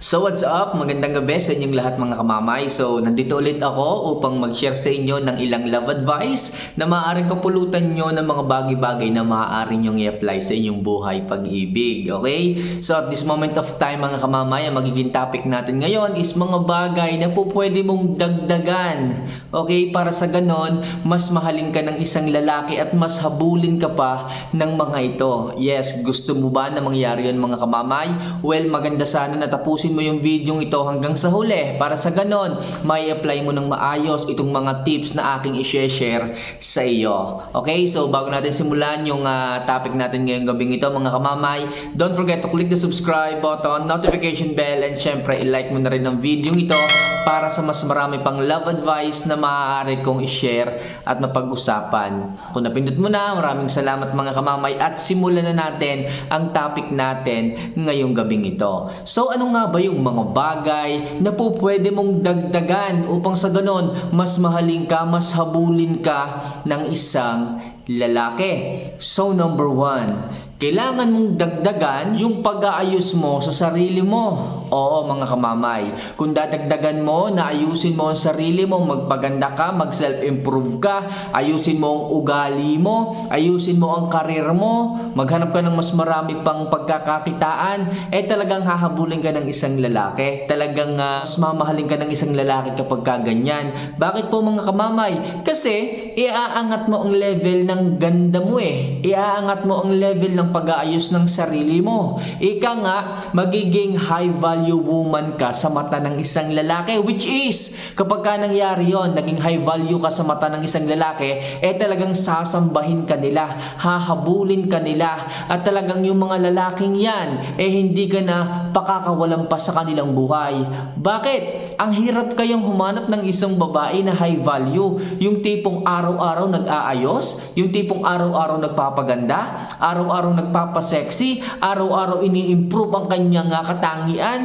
So what's up? Magandang gabi sa inyong lahat mga kamamay. So nandito ulit ako upang mag-share sa inyo ng ilang love advice na maaaring kapulutan nyo ng mga bagay-bagay na maaari nyong i-apply sa inyong buhay pag-ibig. Okay? So at this moment of time mga kamamay, ang magiging topic natin ngayon is mga bagay na po pwede mong dagdagan. Okay? Para sa ganon, mas mahalin ka ng isang lalaki at mas habulin ka pa ng mga ito. Yes, gusto mo ba na mangyari yun mga kamamay? Well, maganda sana natapusin mo yung video ito hanggang sa huli para sa ganon, may apply mo ng maayos itong mga tips na aking i-share sa iyo. Okay, so bago natin simulan yung ah, topic natin ngayong gabing ito mga kamamay, don't forget to click the subscribe button, notification bell, and syempre i-like mo na rin ang video ito para sa mas marami pang love advice na maaari kong i-share at mapag-usapan. Kung napindot mo na, maraming salamat mga kamamay at simulan na natin ang topic natin ngayong gabing ito. So ano nga ba yung mga bagay na po pwede mong dagdagan upang sa ganon mas mahalin ka, mas habulin ka ng isang lalaki? So number one, kailangan mong dagdagan yung pag-aayos mo sa sarili mo. Oo mga kamamay, kung dadagdagan mo na ayusin mo ang sarili mo, magpaganda ka, mag-self-improve ka, ayusin mo ang ugali mo, ayusin mo ang karir mo, maghanap ka ng mas marami pang pagkakakitaan, eh talagang hahabulin ka ng isang lalaki. Talagang ah, mas mamahalin ka ng isang lalaki kapag ka ganyan. Bakit po mga kamamay? Kasi iaangat mo ang level ng ganda mo eh. Iaangat mo ang level ng pag-aayos ng sarili mo. Ika nga, magiging high value woman ka sa mata ng isang lalaki which is kapag ka nangyari yon naging high value ka sa mata ng isang lalaki eh talagang sasambahin ka nila hahabulin ka nila at talagang yung mga lalaking yan eh hindi ka na pakakawalan pa sa kanilang buhay bakit? ang hirap kayang humanap ng isang babae na high value yung tipong araw-araw nag-aayos yung tipong araw-araw nagpapaganda araw-araw nagpapasexy araw-araw ini-improve ang kanyang ah, katangian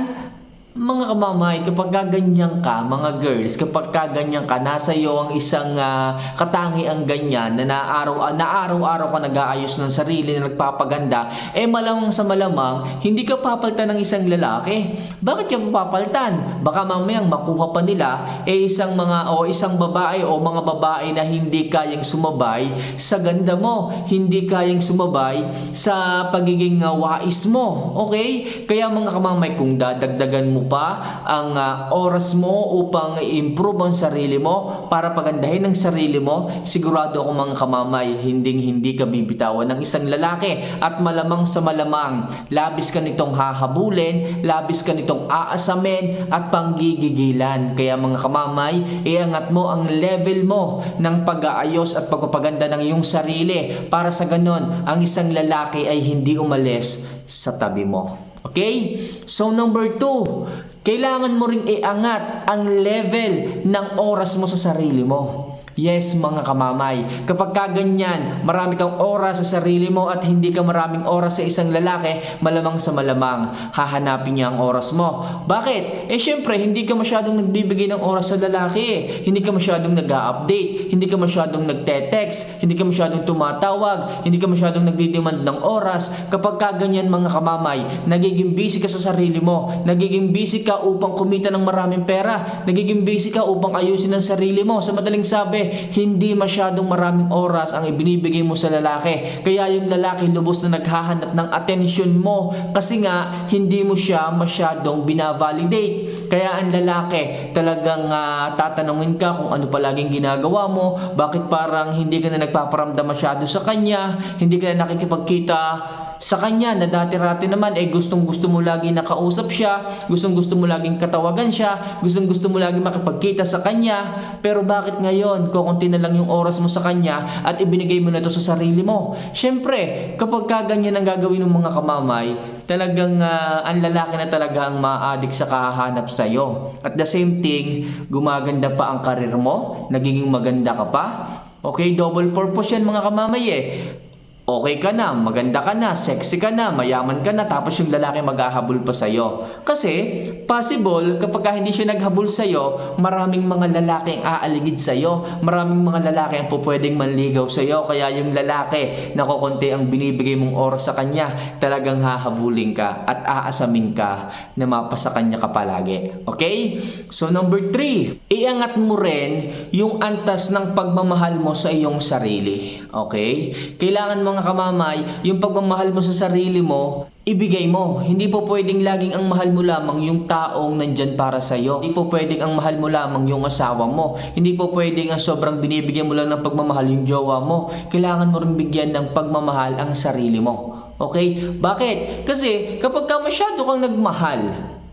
mga kamamay, kapag kaganyan ka, mga girls, kapag kaganyan ka, nasa iyo ang isang uh, katangiang ganyan na naaraw, na araw-araw ka nag-aayos ng sarili na nagpapaganda, eh malamang sa malamang, hindi ka papaltan ng isang lalaki. Bakit ka papaltan? Baka mamayang makuha pa nila eh isang mga o isang babae o mga babae na hindi kayang sumabay sa ganda mo, hindi kayang sumabay sa pagiging uh, wais mo. Okay? Kaya mga kamamay, kung dadagdagan mo pa ang uh, oras mo upang i-improve ang sarili mo para pagandahin ang sarili mo, sigurado ako mga kamamay, hinding hindi ka bibitawan ng isang lalaki at malamang sa malamang, labis ka nitong hahabulin, labis ka nitong aasamin at panggigigilan. Kaya mga kamamay, iangat mo ang level mo ng pag-aayos at pagpapaganda ng iyong sarili para sa ganon, ang isang lalaki ay hindi umalis sa tabi mo. Okay? So number two, kailangan mo ring iangat ang level ng oras mo sa sarili mo. Yes, mga kamamay. Kapag kaganyan, marami kang oras sa sarili mo at hindi ka maraming oras sa isang lalaki, malamang sa malamang, hahanapin niya ang oras mo. Bakit? Eh syempre, hindi ka masyadong nagbibigay ng oras sa lalaki. Hindi ka masyadong nag-update, hindi ka masyadong nagte-text, hindi ka masyadong tumatawag, hindi ka masyadong nagdidemand ng oras. Kapag kaganyan mga kamamay, nagiging busy ka sa sarili mo, nagiging busy ka upang kumita ng maraming pera, nagiging busy ka upang ayusin ang sarili mo. Sa madaling sabi, hindi masyadong maraming oras ang ibinibigay mo sa lalaki. Kaya yung lalaki lubos na naghahanap ng attention mo kasi nga hindi mo siya masyadong binavalidate. Kaya ang lalaki talagang uh, tatanungin ka kung ano palaging ginagawa mo, bakit parang hindi ka na nagpaparamdam masyado sa kanya, hindi ka na nakikipagkita sa kanya na dati-rati naman eh gustong gusto mo lagi nakausap siya, gustong gusto mo laging katawagan siya, gustong gusto mo lagi makipagkita sa kanya, pero bakit ngayon kukunti na lang yung oras mo sa kanya at ibinigay mo na to sa sarili mo? Syempre, kapag kaganyan ang gagawin ng mga kamamay, talagang uh, ang lalaki na talaga ang ma-addict sa kahahanap sa iyo. At the same thing, gumaganda pa ang karir mo, nagiging maganda ka pa. Okay, double purpose yan mga kamamay eh okay ka na, maganda ka na, sexy ka na, mayaman ka na, tapos yung lalaki maghahabol pa sa'yo. Kasi, possible, kapag ka hindi siya naghabol sa'yo, maraming mga lalaki ang aaligid sa'yo, maraming mga lalaki ang pupwedeng manligaw sa'yo, kaya yung lalaki na kukunti ang binibigay mong oras sa kanya, talagang hahabulin ka at aasamin ka na mapasa kanya ka palagi. Okay? So, number three, iangat mo rin yung antas ng pagmamahal mo sa iyong sarili. Okay? Kailangan mga kamamay, yung pagmamahal mo sa sarili mo, ibigay mo. Hindi po pwedeng laging ang mahal mo lamang yung taong nandyan para sa'yo. Hindi po pwedeng ang mahal mo lamang yung asawa mo. Hindi po pwedeng ang sobrang binibigyan mo lang ng pagmamahal yung jowa mo. Kailangan mo rin bigyan ng pagmamahal ang sarili mo. Okay? Bakit? Kasi kapag ka masyado kang nagmahal,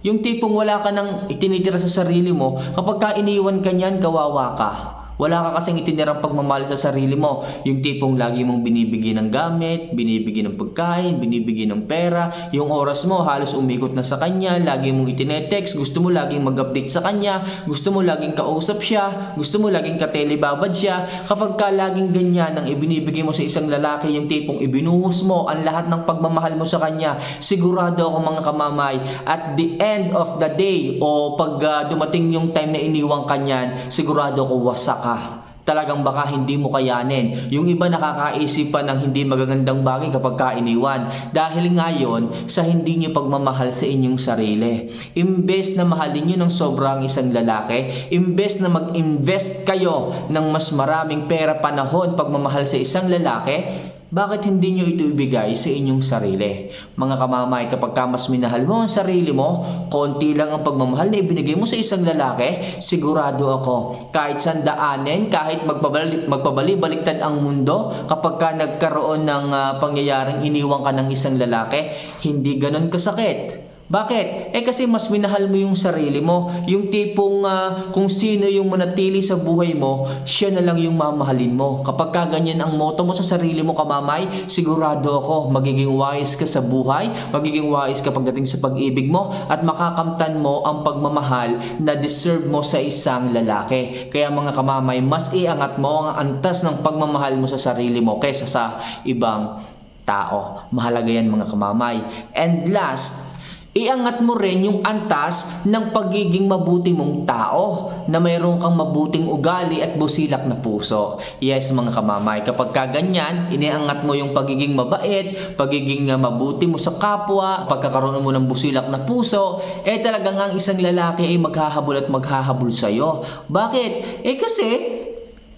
yung tipong wala ka nang itinitira sa sarili mo, kapag ka iniwan ka niyan, kawawa ka. Wala ka kasing itinirang pagmamahal sa sarili mo. Yung tipong lagi mong binibigyan ng gamit, binibigyan ng pagkain, binibigyan ng pera. Yung oras mo halos umikot na sa kanya, lagi mong itinetext, gusto mo laging mag-update sa kanya, gusto mo laging kausap siya, gusto mo laging katelebabad siya. Kapag ka laging ganyan ang ibinibigay mo sa isang lalaki, yung tipong ibinuhos mo ang lahat ng pagmamahal mo sa kanya, sigurado ako mga kamamay, at the end of the day, o pag ah, dumating yung time na iniwang kanyan, sigurado ako wasak ka talagang baka hindi mo kayanin. Yung iba nakakaisip pa ng hindi magagandang bagay kapag kainiwan. Dahil ngayon, sa hindi nyo pagmamahal sa inyong sarili. Imbes na mahalin nyo ng sobrang isang lalaki, imbes na mag-invest kayo ng mas maraming pera panahon pagmamahal sa isang lalaki, bakit hindi nyo ito ibigay sa inyong sarili? Mga kamamay, kapag ka mas minahal mo ang sarili mo, konti lang ang pagmamahal na ibinigay mo sa isang lalaki, sigurado ako, kahit sandaanin, kahit magpabali, magpabali-baliktad ang mundo, kapag ka nagkaroon ng ah, pangyayaring iniwan ka ng isang lalaki, hindi ganon kasakit. Bakit? Eh kasi mas minahal mo yung sarili mo. Yung tipong ah, kung sino yung manatili sa buhay mo, siya na lang yung mamahalin mo. Kapag ka ganyan ang moto mo sa sarili mo kamamay, sigurado ako magiging wise ka sa buhay, magiging wise ka pagdating sa pag-ibig mo, at makakamtan mo ang pagmamahal na deserve mo sa isang lalaki. Kaya mga kamamay, mas iangat mo ang antas ng pagmamahal mo sa sarili mo kaysa sa ibang tao. Mahalaga yan mga kamamay. And last, Iangat mo rin yung antas ng pagiging mabuti mong tao na mayroon kang mabuting ugali at busilak na puso. Yes mga kamamay, kapag kaganyan, iniangat mo yung pagiging mabait, pagiging mabuti mo sa kapwa, pagkakaroon mo ng busilak na puso, eh talagang ang isang lalaki ay maghahabol at maghahabol sa'yo. Bakit? Eh kasi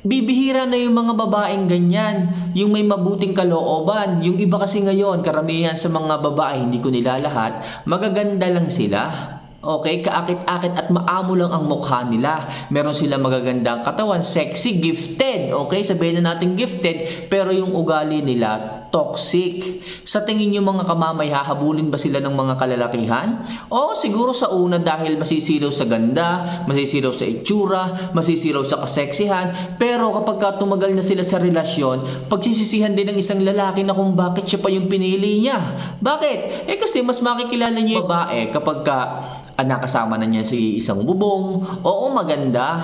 Bibihira na yung mga babaeng ganyan, yung may mabuting kalooban. Yung iba kasi ngayon, karamihan sa mga babae, hindi ko nila lahat, magaganda lang sila. Okay, kaakit-akit at maamo lang ang mukha nila. Meron sila magagandang katawan, sexy, gifted. Okay, sabihin na natin gifted, pero yung ugali nila toxic. Sa tingin nyo mga kamamay, hahabulin ba sila ng mga kalalakihan? O siguro sa una dahil masisilaw sa ganda, masisilaw sa itsura, masisilaw sa kaseksihan. Pero kapag ka tumagal na sila sa relasyon, pagsisisihan din ng isang lalaki na kung bakit siya pa yung pinili niya. Bakit? Eh kasi mas makikilala niyo yung babae kapag ka nakasama na niya si isang bubong. Oo, maganda.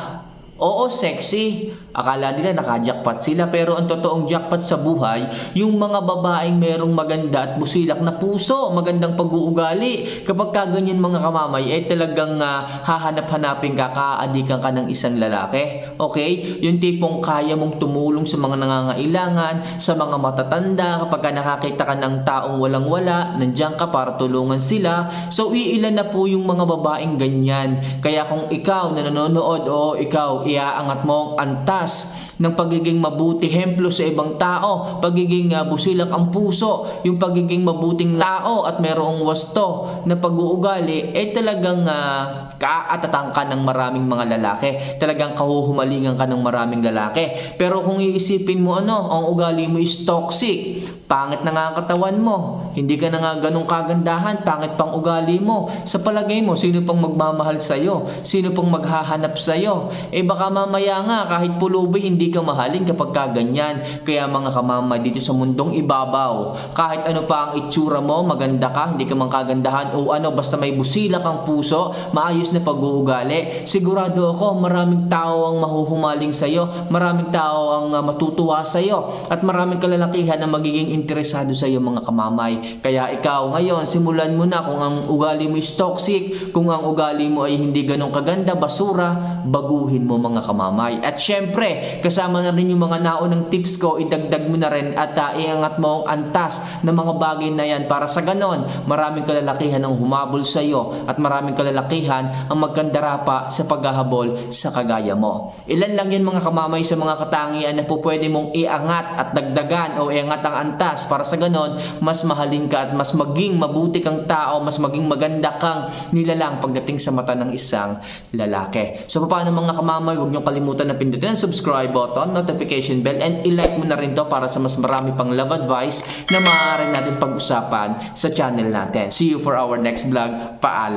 Oo, sexy. Akala nila naka-jackpot sila pero ang totoong jackpot sa buhay, yung mga babaeng merong maganda at busilak na puso, magandang pag-uugali. Kapag ka ganyan mga kamamay, eh talagang ah, hahanap-hanapin ka, kaadikan ka ng isang lalaki. Okay? Yung tipong kaya mong tumulong sa mga nangangailangan, sa mga matatanda, kapag ka nakakita ka ng taong walang-wala, nandiyan ka para tulungan sila. So, iilan na po yung mga babaeng ganyan. Kaya kung ikaw na nanonood o ikaw, iaangat mo ang antas ng pagiging mabuti, hemplo sa ibang tao, pagiging uh, busilak ang puso, yung pagiging mabuting tao at merong wasto na pag-uugali, eh talagang uh, kaatatang ka ng maraming mga lalaki. Talagang kahuhumalingan ka ng maraming lalaki. Pero kung iisipin mo ano, ang ugali mo is toxic, pangit na nga ang katawan mo, hindi ka na nga ganong kagandahan, pangit pang ugali mo. Sa palagay mo, sino pang magmamahal sa'yo? Sino pang maghahanap sa'yo? Eh baka mamaya nga, kahit pulubi, hindi hindi ka mahalin kapag ka ganyan. Kaya mga kamamay dito sa mundong ibabaw, kahit ano pa ang itsura mo, maganda ka, hindi ka man kagandahan o ano, basta may busila kang puso, maayos na pag-uugali, sigurado ako maraming tao ang mahuhumaling sa'yo, maraming tao ang uh, matutuwa sa'yo, at maraming kalalakihan ang magiging interesado sa'yo mga kamamay. Kaya ikaw ngayon, simulan mo na kung ang ugali mo is toxic, kung ang ugali mo ay hindi ganong kaganda, basura, baguhin mo mga kamamay. At syempre, kasama na rin yung mga naunang tips ko, idagdag mo na rin at uh, iangat mo ang antas ng mga bagay na yan para sa ganon, maraming kalalakihan ang humabol sa iyo at maraming kalalakihan ang magkandara pa sa paghahabol sa kagaya mo. Ilan lang yan mga kamamay sa mga katangian na po pwede mong iangat at dagdagan o iangat ang antas para sa ganon, mas mahalin ka at mas maging mabuti kang tao, mas maging maganda kang nilalang pagdating sa mata ng isang lalaki. So paano mga kamamay, huwag niyo kalimutan na pindutin ang subscribe button, notification bell, and i-like mo na rin to para sa mas marami pang love advice na maaari natin pag-usapan sa channel natin. See you for our next vlog. Paalam!